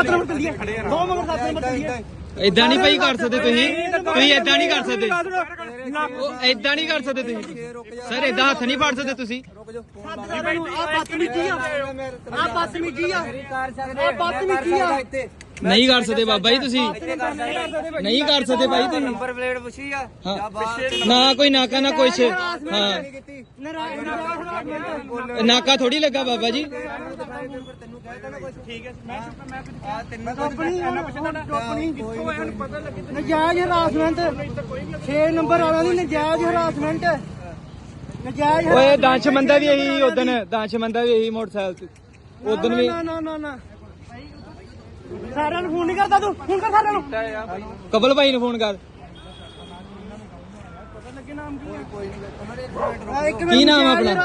7 number ਚੱਲੀਏ ਦੋ ਮਗਰ 7 ਨੰਬਰ ਚੱਲੀਏ ਇਦਾਂ ਨਹੀਂ ਭਾਈ ਕਰ ਸਕਦੇ ਤੁਸੀਂ। ਤੁਸੀਂ ਇਦਾਂ ਨਹੀਂ ਕਰ ਸਕਦੇ। ਉਹ ਇਦਾਂ ਨਹੀਂ ਕਰ ਸਕਦੇ ਤੁਸੀਂ। ਸਰ ਇਦਾਂ ਹੱਥ ਨਹੀਂ ਫੜ ਸਕਦੇ ਤੁਸੀਂ। ਆ ਬਦਤਮੀਜੀ ਆ। ਆ ਬਦਤਮੀਜੀ ਆ। ਆ ਬਦਤਮੀਜੀ ਆ। ਨਹੀਂ ਕਰ ਸਕਦੇ ਬਾਬਾ ਜੀ ਤੁਸੀਂ। ਨਹੀਂ ਕਰ ਸਕਦੇ ਭਾਈ ਤੁਸੀਂ। ਨੰਬਰ ਪਲੇਟ ਪੁੱਛੀ ਆ। ਹਾਂ। ਨਾ ਕੋਈ ਨਾਕਾ ਨਾ ਕੁਛ ਹਾਂ। ਨਾਕਾ ਥੋੜੀ ਲੱਗਾ ਬਾਬਾ ਜੀ। ਨਜਾਇਜ਼ ਹਰਾਸਮੈਂਟ 6 ਨੰਬਰ ਵਾਲਾ ਨਜਾਇਜ਼ ਹਰਾਸਮੈਂਟ ਨਜਾਇਜ਼ ਓਏ ਦਾਨਸ਼ਮੰਦਾ ਵੀ ਇਹੀ ਉਦਨ ਦਾਨਸ਼ਮੰਦਾ ਵੀ ਇਹੀ ਮੋਟਰਸਾਈਕਲ ਤੇ। ਉਦਨ ਵੀ ਨਾ ਨਾ ਨਾ ਨਾ। ਸਾਰਿਆਂ ਨੂੰ ਫੋਨ ਨਹੀਂ ਕਰਦਾ ਤੂੰ ਫੋਨ ਕਰ ਸਾਰਿਆਂ ਨੂੰ। ਕਬਲ ਭਾਈ ਨੂੰ ਫੋਨ ਕਰ। ਕੀ ਨਾਮ ਆ ਆਪਣਾ?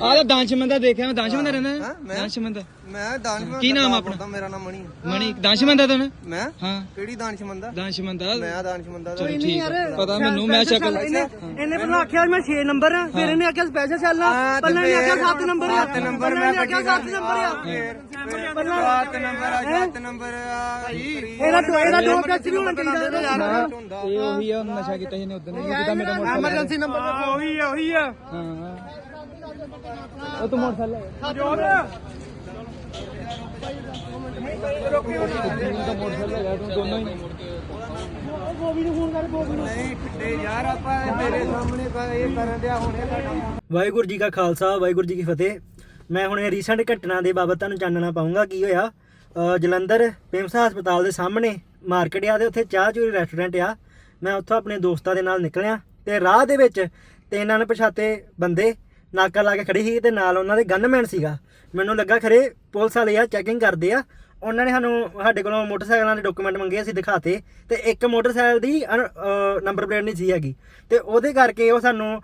ਆਹ ਤਾਂ ਦਾਨਸ਼ਮੰਦਾ ਦੇਖਿਆ ਮੈਂ ਦਾਨਸ਼ਮੰਦਾ ਰਹਿੰਦਾ ਦਾਨਸ਼ਮੰਦਾ ਮੈਂ ਦਾਨਸ਼ਮੰਦ ਕੀ ਨਾਮ ਆਪਣਾ? ਦਾ ਮੇਰਾ ਨਾਮ ਮਣੀ। ਮਣੀ ਦਾਨਸ਼ਮੰਦਾ ਤਾਂ ਨਾ ਮੈਂ? ਹਾਂ। ਕਿਹੜੀ ਦਾਨਸ਼ਮੰਦ ਆ? ਦਾਨਸ਼ਮੰਦਾ ਮੈਂ ਦਾਨਸ਼ਮੰਦ ਦਾ ਚਲੋ ਠੀਕ। ਪਤਾ ਮੈਨੂੰ ਮੈਂ ਸ਼ਕਲ ਇਹਨੇ ਇਹਨੇ ਪਹਿਲਾਂ ਆਖਿਆ ਮੈਂ 6 ਨੰਬਰ ਆ ਫਿਰ ਇਹਨੇ ਆਖਿਆ ਸਪੈਸ਼ਲ ਚੱਲ ਆ ਹਾਂ, ਤੇ ਪਹਿਲਾਂ ਇਹਨੇ ਆਖਿਆ ਫਿਰ 7 ਨੰਬਰ ਆ। 7 ਨੰਬਰ ਮੈਂ ਆਖਿਆ 7 ਨੰਬਰ ਆ। ਪਹਿਲਾਂ ਸੱਤ ਨੰਬਰ ਆ ਸੱਤ ਨੰਬਰ ਆ ਇਹਦਾ ਦੋ ਇਹਦਾ ਦੋ ਪੈਸੇ ਵੀ ਹੋਣਾ ਚਾਹੀਦਾ ਇਹਦਾ ਯਾਰ ਇਹ ਉਹੀ ਆ ਨਸ਼ਾ ਕੀਤਾ ਇਹਨੇ ਉਦਨ ਜਿਹਦਾ ਮੇਰਾ ਮੋਟਰਸਾਈਕਲ ਐਮਰਜੈਂਸੀ ਨੰਬਰ ਉਹੀ ਆ ਉਹੀ ਆ। ਹਾਂ। ਉਹ ਤੂੰ ਮੋਟਰਸਾਈਕਲ ਮੋਟਰਸਾਈਕਲ ਹੈਗਾ ਤੂੰ ਦੋਨੋਂ ਹੀ। ਬੋਬੀ ਨੂੰ ਫੋਨ ਕਰ ਬੋਬੀ ਨੂੰ। ਨਹੀਂ ਫਿੱਟੇ ਯਾਰ ਆਪਾਂ ਤੇਰੇ ਸਾਹਮਣੇ ਪਾ ਇਹ ਕਰਨ ਦਿਆ ਹੁਣੇ ਸਾਡਾ ਵਾਹਿਗੁਰੂ ਜੀ ਕਾ ਖਾਲਸਾ ਵਾਹਿਗੁਰੂ ਜੀ ਕੀ ਫਤਿਹ। ਮੈਂ ਹੁਣ ਇਹ ਰੀਸੈਂਟ ਘਟਨਾ ਦੇ ਬਾਬਤ ਤੁਹਾਨੂੰ ਜਾਣਨਾ ਪਾਉਂਗਾ ਕੀ ਹੋਇਆ? ਜਲੰਧਰ ਪਿੰਮਸਾ ਹਸਪਤਾਲ ਦੇ ਸਾਹਮਣੇ ਮਾਰਕੀਟ ਆ ਤੇ ਉੱਥੇ ਚਾਹ ਚੂਰੀ ਰੈਸਟੋਰੈਂਟ ਆ। ਮੈਂ ਉੱਥੋਂ ਆਪਣੇ ਦੋਸਤਾਂ ਦੇ ਨਾਲ ਨਿਕਲਿਆ ਤੇ ਰਾਹ ਦੇ ਵਿੱਚ ਤਿੰਨ ਅਣਪਛਾਤੇ ਬੰਦੇ ਨਾਕਾ ਲਾ ਕੇ ਖੜੇ ਸੀ ਤੇ ਨਾਲ ਉਹਨਾਂ ਦੇ ਗਨਮੈਨ ਸੀਗਾ। ਮੈਨੂੰ ਲੱਗਾ ਖਰੇ ਪੁਲਿਸ ਵਾਲੇ ਆ ਚੈਕਿੰਗ ਕਰਦੇ ਆ। ਉਹਨਾਂ ਨੇ ਸਾਨੂੰ, ਸਾਡੇ ਕੋਲੋਂ ਮੋਟਰਸਾਈਕਲਾਂ ਦੇ ਡਾਕੂਮੈਂਟ ਮੰਗੇ, ਅਸੀਂ ਦਿਖਾਤੇ ਤੇ ਇੱਕ ਮੋਟਰਸਾਈਕਲ ਦੀ ਨੰਬਰ ਪਲੇਟ ਨਹੀਂ ਸੀ ਹੈਗੀ। ਤੇ ਉਹਦੇ ਕਰਕੇ ਉਹ ਸਾਨੂੰ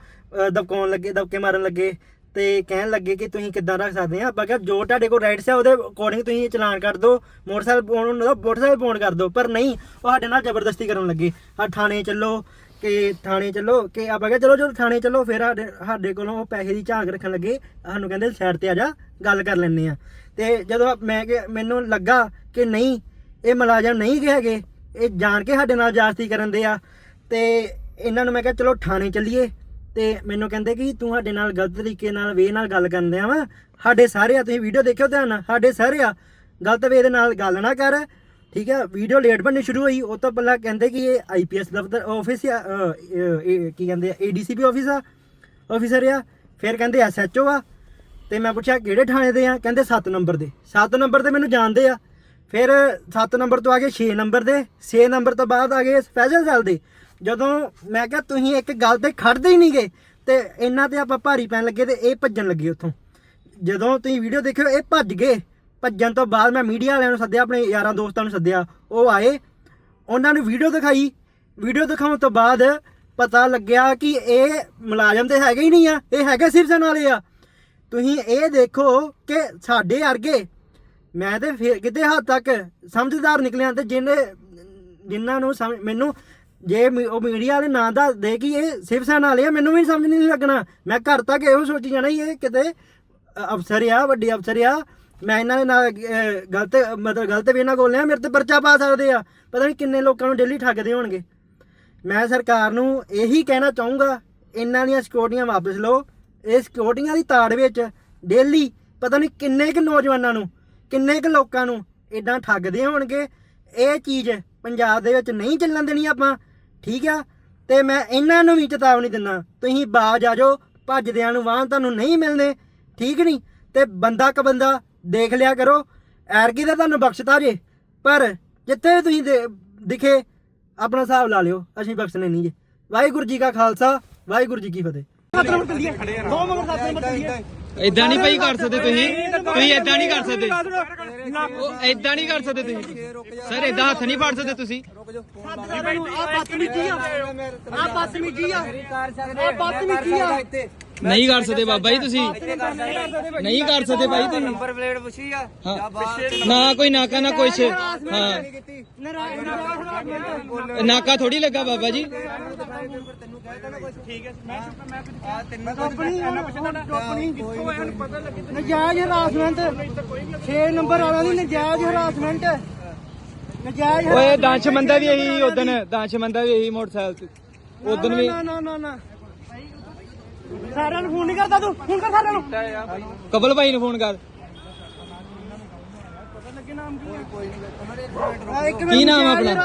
ਦਬਕਾਉਣ ਲੱਗੇ, ਦਬਕੇ ਮਾਰਨ ਲੱਗੇ। ਤੇ ਕਹਿਣ ਲੱਗੇ ਕਿ ਤੁਸੀਂ ਕਿੱਦਾਂ ਰੱਖ ਸਕਦੇ ਆ ਆਪਾਂ ਕਿਹਾ ਜੋ ਤੁਹਾਡੇ ਕੋਲ ਰਾਈਟਸ ਆ, ਉਹਦੇ ਅਕੋਰਡਿੰਗ ਤੁਸੀਂ ਚਲਾਨ ਕਰ ਦਿਓ, ਮੋਟਰਸਾਈਕਲ ਪਾਉਣ ਨੂੰ ਮੋਟਰਸਾਈਕਲ ਫੋਨ ਕਰ ਦਿਓ, ਪਰ ਨਹੀਂ, ਉਹ ਸਾਡੇ ਨਾਲ ਜ਼ਬਰਦਸਤੀ ਕਰਨ ਲੱਗੇ ਆ ਥਾਣੇ ਚੱਲੋ, ਕਿ ਥਾਣੇ ਚੱਲੋ, ਕਿ ਆਪਾਂ ਕਿਹਾ ਚਲੋ ਜੋ ਥਾਣੇ ਚੱਲੋ, ਫਿਰ ਸਾਡੇ ਸਾਡੇ ਕੋਲੋਂ ਪੈਸੇ ਦੀ ਝਾਂਕ ਰੱਖਣ ਲੱਗੇ, ਸਾਨੂੰ ਕਹਿੰਦੇ ਸਾਈਡ ਤੇ ਆ ਜਾ, ਗੱਲ ਕਰ ਲੈਣੇ ਆ। ਤੇ ਜਦੋਂ ਮੈਂ ਕਿ ਮੈਨੂੰ ਲੱਗਾ ਕਿ ਨਹੀਂ, ਇਹ ਮੁਲਾਜ਼ਮ ਨਹੀਂ ਹੈਗੇ, ਇਹ ਜਾਣ ਕੇ ਸਾਡੇ ਨਾਲ ਜਾਸਤੀ ਕਰਨ ਦੇ ਆ, ਤੇ ਇਹਨਾਂ ਨੂੰ ਮੈਂ ਕਿਹਾ, ਚਲੋ ਥਾਣੇ ਚੱਲੀਏ। ਤੇ ਮੈਨੂੰ ਕਹਿੰਦੇ ਕਿ ਤੂੰ ਸਾਡੇ ਨਾਲ ਗਲਤ ਤਰੀਕੇ ਨਾਲ ਵੇ ਨਾਲ ਗੱਲ ਕਰਨ ਦਿਆ ਵਾ। ਸਾਡੇ ਸਾਰੇ ਆ ਤੁਸੀਂ ਵੀਡੀਓ ਦੇਖਿਓ ਧਿਆਨ ਨਾਲ ਸਾਡੇ ਸਾਰੇ ਆ ਗਲਤ ਵੇ ਦੇ ਨਾਲ ਗੱਲ ਨਾ ਕਰ ਠੀਕ ਹੈ ਵੀਡੀਓ ਲੇਟ ਬਣਨੀ ਸ਼ੁਰੂ ਹੋਈ ਉਹ ਤੋਂ ਪਹਿਲਾਂ ਕਹਿੰਦੇ ਕਿ ਇਹ ਆਈਪੀਐਸ ਦਫ਼ਤਰ ਆਫਿਸ ਆ ਅ, ਇਹ- ਇਹ ਕੀ ਕਹਿੰਦੇ ਆ ਏਡੀਸੀਪੀ ਆਫਿਸ ਆ ਆਫਿਸਰ ਆ। ਫਿਰ ਕਹਿੰਦੇ ਐਸਐਚਓ ਆ। ਤੇ ਮੈਂ ਪੁੱਛਿਆ ਕਿਹੜੇ ਥਾਣੇ ਦੇ ਆ? ਕਹਿੰਦੇ 7 ਨੰਬਰ ਦੇ। 7 ਨੰਬਰ ਤੇ ਮੈਨੂੰ ਜਾਣਦੇ ਆ। ਫਿਰ 7 ਨੰਬਰ ਤੋਂ ਆ ਗਏ 6 ਨੰਬਰ ਦੇ। 6 ਨੰਬਰ ਤੋਂ ਬਾਅਦ ਆ ਗਏ ਸਪੈਸ਼ਲ ਸੈੱਲ ਦੇ। ਜਦੋਂ ਮੈਂ ਕਿਹਾ ਤੁਸੀਂ ਇੱਕ ਗੱਲ ਤੇ ਖੜਦੇ ਹੀ ਨਹੀਂਗੇ ਤੇ ਇਹਨਾਂ ਤੇ ਆਪਾਂ ਭਾਰੀ ਪੈਣ ਲੱਗੇ ਤੇ ਇਹ ਭੱਜਣ ਲੱਗੇ ਉੱਥੋਂ। ਜਦੋਂ ਤੁਸੀਂ ਵੀਡੀਓ ਦੇਖਿਓ, ਇਹ ਭੱਜ ਗਏ। ਭੱਜਣ ਤੋਂ ਬਾਅਦ ਮੈਂ ਮੀਡੀਆ ਵਾਲਿਆਂ ਨੂੰ ਸੱਦਿਆ, ਆਪਣੇ ਯਾਰਾਂ ਦੋਸਤਾਂ ਨੂੰ ਸੱਦਿਆ। ਉਹ ਆਏ, ਉਹਨਾਂ ਨੂੰ ਵੀਡੀਓ ਦਿਖਾਈ। ਵੀਡੀਓ ਦਿਖਾਉਣ ਤੋਂ ਬਾਅਦ ਪਤਾ ਲੱਗਿਆ ਕਿ ਇਹ ਮੁਲਾਜ਼ਮ ਤੇ ਹੈਗੇ ਹੀ ਨਹੀਂ ਆ, ਇਹ ਹੈਗੇ ਸਿਰਜਣ ਵਾਲੇ ਆ। ਤੁਸੀਂ ਇਹ ਦੇਖੋ ਕਿ ਸਾਡੇ ਅਰਗੇ ਮੈਂ ਤੇ ਫਿਰ ਕਿਤੇ ਹੱਦ ਤੱਕ ਸਮਝਦਾਰ ਨਿਕਲਿਆ ਤੇ ਜਿਹਨੇ, ਜਿਨ੍ਹਾਂ ਨੂੰ ਸਮਝ- ਮੈਨੂੰ ਜੇ ਮੀ- ਉਹ ਮੀਡੀਆ ਵਾਲੇ ਨਾਂ ਦਾ ਦੇ ਕਿ ਇਹ ਸਿਵ ਸੈਨਾ ਵਾਲੇ ਆ ਮੈਨੂੰ ਵੀ ਸਮਝ ਨਹੀਂ ਲੱਗਣਾ। ਮੈਂ ਘਰ ਤੱਕ ਇਹੋ ਸੋਚੀ ਜਾਣਾ ਸੀ ਇਹ ਕਿਤੇ ਅ- ਅਫਸਰ ਆ ਵੱਡੇ ਅਫਸਰ ਆ। ਮੈਂ ਇਹਨਾਂ ਦੇ ਨਾਲ ਅ, ਗਲਤ ਮਤਲਬ ਗਲਤ ਵੀ ਇਹਨਾਂ ਕੋਲ ਲਿਆ ਮੇਰੇ ਤੇ ਪਰਚਾ ਪਾ ਸਕਦੇ ਆ। ਪਤਾ ਨਹੀਂ ਕਿੰਨੇ ਲੋਕਾਂ ਨੂੰ ਡੇਲੀ ਠੱਗਦੇ ਹੋਣਗੇ। ਮੈਂ ਸਰਕਾਰ ਨੂੰ ਇਹੀ ਕਹਿਣਾ ਚਾਹੂੰਗਾ ਇਹਨਾਂ ਦੀਆਂ ਸਿਕਿਉਰਟੀਆਂ ਵਾਪਸ ਲਓ। ਇਹ ਸਿਕਿਉਰਟੀਆਂ ਦੀ ਤਾੜ ਵਿੱਚ ਡੇਲੀ ਪਤਾ ਨਹੀਂ ਕਿੰਨੇ ਕੁ ਨੌਜਵਾਨਾਂ ਨੂੰ ਕਿੰਨੇ ਕੁ ਲੋਕਾਂ ਨੂੰ ਇਦਾਂ ਠੱਗਦੇ ਹੋਣਗੇ। ਇਹ ਚੀਜ਼ ਪੰਜਾਬ ਦੇ ਵਿੱਚ ਨਹੀਂ ਚੱਲਣ ਦੇਣੀ ਆਪਾਂ। ਠੀਕ ਆ? ਤੇ ਮੈਂ ਇਹਨਾਂ ਨੂੰ ਵੀ ਚੇਤਾਵਨੀ ਦਿੰਦਾ, ਤੁਸੀਂ ਬਾਜ ਆ ਜਾਓ, ਭੱਜਦਿਆਂ ਨੂੰ ਵਾਹਨ ਤੁਹਾਨੂੰ ਨਹੀਂ ਮਿਲਨੇ ਠੀਕ ਨਹੀਂ? ਤੇ ਬੰਦਾ ਕ ਬੰਦਾ ਦੇਖ ਲਿਆ ਕਰੋ, ਐਰਗੀ ਦਾ ਤੁਹਾਨੂੰ ਬਖਸ਼ਤਾ ਜੇ, ਪਰ ਜਿੱਥੇ ਵੀ ਤੁਸੀਂ ਦੇ- ਦਿਖੇ, ਆਪਣਾ ਹਿਸਾਬ ਲਾ ਲਿਓ, ਅਸੀਂ ਬਖਸ਼ਣੇ ਨਹੀਂ ਜੇ। ਵਾਹਿਗੁਰੂ ਜੀ ਕਾ ਖਾਲਸਾ, ਵਾਹਿਗੁਰੂ ਜੀ ਕੀ ਫਤਿਹ। ਦੋ ਇਦਾਂ ਨਹੀਂ ਭਾਈ ਕਰ ਸਕਦੇ ਤੁਸੀਂ। ਤੁਸੀਂ ਇਦਾਂ ਨਹੀਂ ਕਰ ਸਕਦੇ। ਉਹ ਇਦਾਂ ਨਹੀਂ ਕਰ ਸਕਦੇ ਤੁਸੀਂ। ਸਰ ਇਦਾਂ ਹੱਥ ਨਹੀਂ ਫੜ ਸਕਦੇ ਤੁਸੀਂ। ਆ ਬਦਤਮੀਜੀ ਆ। ਆ ਬਦਤਮੀਜੀ ਆ। ਆ ਬਦਤਮੀਜੀ ਆ। ਨਹੀਂ ਕਰ ਸਕਦੇ ਬਾਬਾ ਜੀ ਤੁਸੀਂ। ਨਹੀਂ ਕਰ ਸਕਦੇ ਭਾਈ ਤੁਸੀਂ। ਨੰਬਰ ਪਲੇਟ ਪੁੱਛੀ ਆ। ਹਾਂ। ਨਾ ਕੋਈ ਨਾਕਾ ਨਾ ਕੁਛ ਹਾਂ। ਨਾਕਾ ਥੋੜੀ ਲੱਗਾ ਬਾਬਾ ਜੀ। ਨਜਾਇਜ਼ ਹਰਾਸਮੈਂਟ 6 ਨੰਬਰ ਵਾਲਾ ਦੀ ਨਜਾਇਜ਼ ਹਰਾਸਮੈਂਟ ਨਜਾਇਜ਼ ਓਏ ਦਾਨਸ਼ਮੰਦਾ ਵੀ ਇਹੀ ਉਦਨ ਦਾਨਸ਼ਮੰਦਾ ਵੀ ਇਹੀ ਮੋਟਰਸਾਈਕਲ ਤੇ। ਉਦਨ ਵੀ ਨਾ ਨਾ ਨਾ ਨਾ। ਸਾਰਿਆਂ ਨੂੰ ਫੋਨ ਨਹੀਂ ਕਰਦਾ ਤੂੰ ਫੋਨ ਕਰ ਸਾਰਿਆਂ ਨੂੰ। ਕਬਲ ਭਾਈ ਨੂੰ ਫੋਨ ਕਰ। ਕੀ ਨਾਮ ਆ ਆਪਣਾ?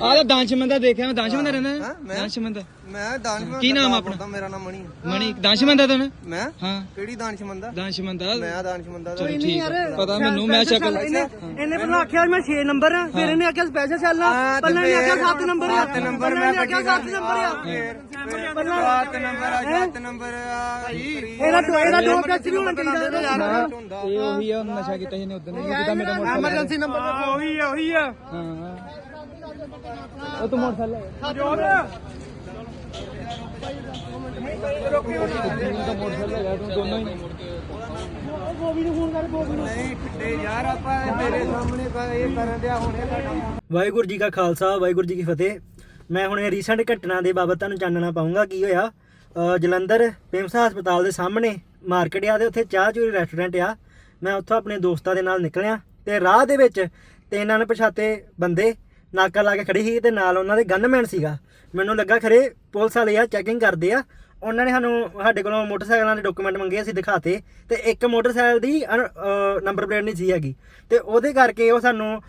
ਆਹ ਤਾਂ ਦਾਨਸ਼ਮੰਦਾ ਦੇਖਿਆ ਮੈਂ ਦਾਨਸ਼ਮੰਦਾ ਰਹਿੰਦਾ ਦਾਨਸ਼ਮੰਦਾ ਮੈਂ ਦਾਨਸ਼ਮੰਦ ਕੀ ਨਾਮ ਆਪਣਾ? ਦਾ ਮੇਰਾ ਨਾਮ ਮਣੀ। ਮਣੀ ਦਾਨਸ਼ਮੰਦਾ ਤਾਂ ਨਾ? ਮੈਂ? ਹਾਂ। ਕਿਹੜੀ ਦਾਨਸ਼ਮੰਦ ਆ ਦਾਨਸ਼ਮੰਦਾ ਮੈਂ ਦਾਨਸ਼ਮੰਦ ਦਾ। ਚਲੋ ਠੀਕ। ਪਤਾ ਮੈਨੂੰ ਮੈਂ ਸ਼ਕਲ ਇਹਨੇ ਇਹਨੇ ਪਹਿਲਾਂ ਆਖਿਆ ਮੈਂ 6 ਨੰਬਰ ਆ ਫਿਰ ਇਹਨੇ ਆਖਿਆ ਸਪੈਸ਼ਲ ਚੱਲ ਆ। ਹਾਂ, ਤੇ ਪਹਿਲਾਂ ਇਹਨੇ ਆਖਿਆ ਫਿਰ 7 ਨੰਬਰ ਆ। ਸੱਤ ਨੰਬਰ ਪਹਿਲਾਂ ਇਹਨੇ ਮੈਂ ਆਖਿਆ 7 ਨੰਬਰ ਆ। ਪਹਿਲਾਂ ਸੱਤ ਨੰਬਰ ਆ ਸੱਤ ਨੰਬਰ ਆ ਇਹਦਾ ਦੋ ਇਹਦਾ ਦੋ ਪੈਸੇ ਵੀ ਹੋਣਾ ਚਾਹੀਦਾ ਇਹਦਾ ਯਾਰ ਇਹ ਉਹੀ ਆ ਨਸ਼ਾ ਕੀਤਾ ਮੇਰਾ ਐਮਰਜੈਂਸੀ ਨੰਬਰ ਉਹੀ ਆ ਉਹੀ ਆ। ਹਾਂ। ਉਹ ਤੂੰ ਮੋਟਰਸਾਈਕਲ ਵਾਹਿਗੁਰੂ ਜੀ ਕਾ ਖਾਲਸਾ ਵਾਹਿਗੁਰੂ ਜੀ ਕੀ ਫਤਿਹ। ਮੈਂ ਹੁਣ ਇਹ ਰੀਸੈਂਟ ਘਟਨਾ ਦੇ ਬਾਬਤ ਤੁਹਾਨੂੰ ਜਾਣਨਾ ਪਾਉਂਗਾ ਕੀ ਹੋਇਆ? ਜਲੰਧਰ ਪਿੰਮਸਾ ਹਸਪਤਾਲ ਦੇ ਸਾਹਮਣੇ ਮਾਰਕੀਟ ਆ ਤੇ ਉੱਥੇ ਚਾਹ ਚੂਰੀ ਰੈਸਟੋਰੈਂਟ ਆ। ਮੈਂ ਉੱਥੋਂ ਆਪਣੇ ਦੋਸਤਾਂ ਦੇ ਨਾਲ ਨਿਕਲਿਆ ਤੇ ਰਾਹ ਦੇ ਵਿੱਚ ਤਿੰਨ ਅਣਪਛਾਤੇ ਬੰਦੇ ਨਾਕਾ ਲਾ ਕੇ ਖੜੇ ਸੀ ਤੇ ਨਾਲ ਉਹਨਾਂ ਦੇ ਗਨਮੈਨ ਸੀਗਾ। ਮੈਨੂੰ ਲੱਗਾ ਖਰੇ ਪੁਲਿਸ ਵਾਲੇ ਆ ਚੈਕਿੰਗ ਕਰਦੇ ਆ। ਉਹਨਾਂ ਨੇ ਸਾਨੂੰ ਸਾਡੇ ਕੋਲੋਂ ਮੋਟਰਸਾਈਕਲਾਂ ਦੇ ਡਾਕੂਮੈਂਟ ਮੰਗੇ, ਅਸੀਂ ਦਿਖਾਤੇ ਤੇ ਇੱਕ ਮੋਟਰਸਾਈਕਲ ਦੀ ਨੰਬਰ ਪਲੇਟ ਨਹੀਂ ਸੀ ਹੈਗੀ ਤੇ ਉਹਦੇ ਕਰਕੇ ਉਹ ਸਾਨੂੰ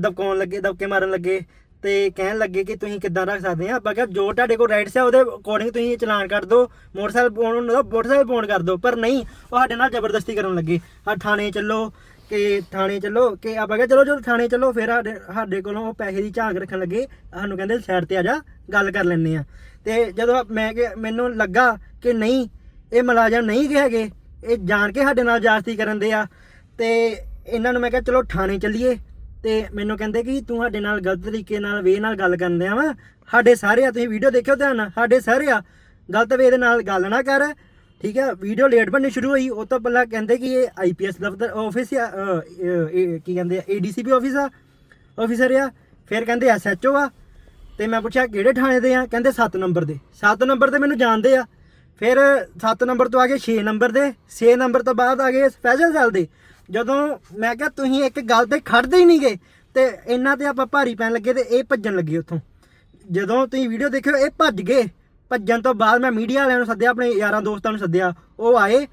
ਦਬਕਾਉਣ ਲੱਗੇ, ਦਬਕੇ ਮਾਰਨ ਲੱਗੇ ਤੇ ਕਹਿਣ ਲੱਗੇ ਕਿ ਤੁਸੀਂ ਕਿੱਦਾਂ ਰੱਖ ਸਕਦੇ ਆ? ਆਪਾਂ ਕਿਹਾ ਜੋ ਤੁਹਾਡੇ ਕੋਲ ਰਾਈਟਸ ਆ, ਉਹਦੇ ਅਕੋਰਡਿੰਗ ਤੁਸੀਂ ਚਲਾਨ ਕਰ ਦਿਓ, ਮੋਟਰਸਾਈਕਲ ਪਾਉਣ ਨੂੰ ਮੋਟਰਸਾਈਕਲ ਫੋਨ ਕਰ ਦਿਓ। ਪਰ ਨਹੀਂ, ਉਹ ਸਾਡੇ ਨਾਲ ਜ਼ਬਰਦਸਤੀ ਕਰਨ ਲੱਗੇ। ਆ ਥਾਣੇ ਚੱਲੋ ਕਿ ਥਾਣੇ ਚੱਲੋ ਕਿ ਆਪਾਂ ਕਿਹਾ ਚਲੋ, ਜੋ ਥਾਣੇ ਚੱਲੋ, ਫਿਰ ਸਾਡੇ ਸਾਡੇ ਕੋਲੋਂ ਉਹ ਪੈਸੇ ਦੀ ਝਾਂਕ ਰੱਖਣ ਲੱਗੇ। ਸਾਨੂੰ ਕਹਿੰਦੇ ਸਾਈਡ ਤੇ ਆ ਜਾ, ਗੱਲ ਕਰ ਲੈਣੇ ਆ। ਤੇ ਜਦੋਂ ਮੈਂ ਕਿ ਮੈਨੂੰ ਲੱਗਾ ਕਿ ਨਹੀਂ, ਇਹ ਮੁਲਾਜ਼ਮ ਨਹੀਂ ਕਿ ਹੈਗੇ, ਇਹ ਜਾਣ ਕੇ ਸਾਡੇ ਨਾਲ ਜਾਸਤੀ ਕਰਨ ਦੇ ਆ। ਤੇ ਇਹਨਾਂ ਨੂੰ ਮੈਂ ਕਿਹਾ, ਚਲੋ ਥਾਣੇ ਚੱਲੀਏ। ਤੇ ਮੈਨੂੰ ਕਹਿੰਦੇ ਕਿ ਤੂੰ ਸਾਡੇ ਨਾਲ ਗਲਤ ਤਰੀਕੇ ਨਾਲ ਵੇ ਨਾਲ ਗੱਲ ਕਰਨ ਦਿਆ ਵਾ। ਸਾਡੇ ਸਾਰੇ ਆ ਤੁਸੀਂ ਵੀਡੀਓ ਦੇਖਿਓ ਧਿਆਨ ਨਾਲ ਸਾਡੇ ਸਾਰੇ ਆ ਗਲਤ ਵੇ ਦੇ ਨਾਲ ਗੱਲ ਨਾ ਕਰ ਠੀਕ ਹੈ ਵੀਡੀਓ ਲੇਟ ਬਣਨੀ ਸ਼ੁਰੂ ਹੋਈ ਉਹ ਤੋਂ ਪਹਿਲਾਂ ਕਹਿੰਦੇ ਕਿ ਇਹ ਆਈਪੀਐਸ ਦਫ਼ਤਰ ਆਫਿਸ ਆ ਅ, ਇਹ- ਇਹ ਕੀ ਕਹਿੰਦੇ ਆ ਏਡੀਸੀਪੀ ਆਫਿਸ ਆ ਆਫਿਸਰ ਆ। ਫਿਰ ਕਹਿੰਦੇ ਐਸਐਚਓ ਆ। ਤੇ ਮੈਂ ਪੁੱਛਿਆ ਕਿਹੜੇ ਥਾਣੇ ਦੇ ਆ? ਕਹਿੰਦੇ 7 ਨੰਬਰ ਦੇ। 7 ਨੰਬਰ ਤੇ ਮੈਨੂੰ ਜਾਣਦੇ ਆ। ਫਿਰ 7 ਨੰਬਰ ਤੋਂ ਆ ਗਏ 6 ਨੰਬਰ ਦੇ। 6 ਨੰਬਰ ਤੋਂ ਬਾਅਦ ਆ ਗਏ ਸਪੈਸ਼ਲ ਸੈੱਲ ਦੇ। ਜਦੋਂ ਮੈਂ ਕਿਹਾ ਤੁਸੀਂ ਇੱਕ ਗੱਲ ਤੇ ਖੜਦੇ ਹੀ ਨਹੀਂਗੇ ਤੇ ਇਹਨਾਂ ਤੇ ਆਪਾਂ ਭਾਰੀ ਪੈਣ ਲੱਗੇ ਤੇ ਇਹ ਭੱਜਣ ਲੱਗੇ ਉੱਥੋਂ। ਜਦੋਂ ਤੁਸੀਂ ਵੀਡੀਓ ਦੇਖਿਓ, ਇਹ ਭੱਜ ਗਏ। ਭੱਜਣ ਤੋਂ ਬਾਅਦ ਮੈਂ ਮੀਡੀਆ ਵਾਲਿਆਂ ਨੂੰ ਸੱਦਿਆ, ਆਪਣੇ ਯਾਰਾਂ ਦੋਸਤਾਂ ਨੂੰ ਸੱਦਿਆ। ਉਹ ਆਏ,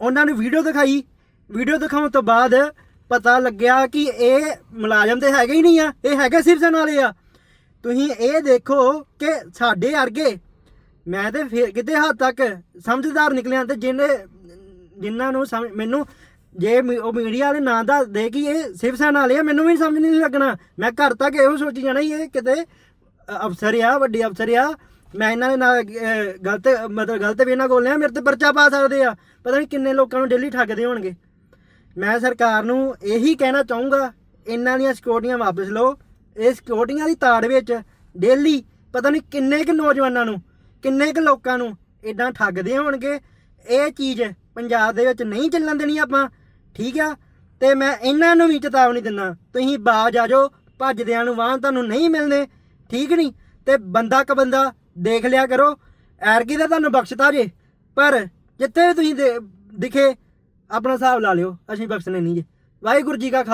ਉਹਨਾਂ ਨੂੰ ਵੀਡੀਓ ਦਿਖਾਈ। ਵੀਡੀਓ ਦਿਖਾਉਣ ਤੋਂ ਬਾਅਦ ਪਤਾ ਲੱਗਿਆ ਕਿ ਇਹ ਮੁਲਾਜ਼ਮ ਤੇ ਹੈਗੇ ਹੀ ਨਹੀਂ ਆ, ਇਹ ਹੈਗੇ ਸਿਰਜਣ ਵਾਲੇ ਆ। ਤੁਸੀਂ ਇਹ ਦੇਖੋ ਕਿ ਸਾਡੇ ਅਰਗੇ ਮੈਂ ਤੇ ਫਿਰ ਕਿਤੇ ਹੱਦ ਤੱਕ ਸਮਝਦਾਰ ਨਿਕਲਿਆ ਤੇ ਜਿਹਨੇ ਜਿਨ੍ਹਾਂ ਨੂੰ ਸਮਝ- ਮੈਨੂੰ ਜੇ ਮੀ- ਉਹ ਮੀਡੀਆ ਵਾਲੇ ਨਾਂ ਦਾ ਦੇ ਕਿ ਇਹ ਸਿਵ ਸੈਨਾ ਵਾਲੇ ਆ ਮੈਨੂੰ ਵੀ ਸਮਝ ਨਹੀਂ ਲੱਗਣਾ। ਮੈਂ ਘਰ ਤੱਕ ਇਹੋ ਸੋਚੀ ਜਾਣਾ ਸੀ ਇਹ ਕਿਤੇ ਅ- ਅਫਸਰ ਆ ਵੱਡੇ ਅਫਸਰ ਆ। ਮੈਂ ਇਹਨਾਂ ਦੇ ਨਾਲ ਅ, ਗਲਤ ਮਤਲਬ ਗਲਤ ਵੀ ਇਹਨਾਂ ਕੋਲ ਲਿਆ ਮੇਰੇ ਤੇ ਪਰਚਾ ਪਾ ਸਕਦੇ ਆ। ਪਤਾ ਨਹੀਂ ਕਿੰਨੇ ਲੋਕਾਂ ਨੂੰ ਡੇਲੀ ਠੱਗਦੇ ਹੋਣਗੇ। ਮੈਂ ਸਰਕਾਰ ਨੂੰ ਇਹੀ ਕਹਿਣਾ ਚਾਹੂੰਗਾ ਇਹਨਾਂ ਦੀਆਂ ਸਿਕਿਉਰਟੀਆਂ ਵਾਪਸ ਲਓ। ਇਹ ਸਿਕਿਉਰਟੀਆਂ ਦੀ ਤਾੜ ਵਿੱਚ ਡੇਲੀ ਪਤਾ ਨਹੀਂ ਕਿੰਨੇ ਕੁ ਨੌਜਵਾਨਾਂ ਨੂੰ ਕਿੰਨੇ ਕੁ ਲੋਕਾਂ ਨੂੰ ਇਦਾਂ ਠੱਗਦੇ ਹੋਣਗੇ। ਇਹ ਚੀਜ਼ ਪੰਜਾਬ ਦੇ ਵਿੱਚ ਨਹੀਂ ਚੱਲਣ ਦੇਣੀ ਆਪਾਂ। ਠੀਕ ਆ? ਤੇ ਮੈਂ ਇਹਨਾਂ ਨੂੰ ਵੀ ਚੇਤਾਵਨੀ ਦਿੰਦਾ, ਤੁਸੀਂ ਬਾਜ ਆ ਜਾਓ, ਭੱਜਦਿਆਂ ਨੂੰ ਵਾਹਨ ਤੁਹਾਨੂੰ ਨਹੀਂ ਮਿਲਨੇ ਠੀਕ ਨਹੀਂ? ਤੇ ਬੰਦਾ ਕ ਬੰਦਾ ਦੇਖ ਲਿਆ ਕਰੋ, ਐਰਗੀ ਦਾ ਤੁਹਾਨੂੰ ਬਖਸ਼ਤਾ ਜੇ, ਪਰ ਜਿੱਥੇ ਵੀ ਤੁਸੀਂ ਦੇ- ਦਿਖੇ, ਆਪਣਾ ਹਿਸਾਬ ਲਾ ਲਿਓ, ਅਸੀਂ ਬਖਸ਼ਣੇ ਨਹੀਂ ਜੇ। ਵਾਹਿਗੁਰੂ ਜੀ ਕਾ ਖਾ-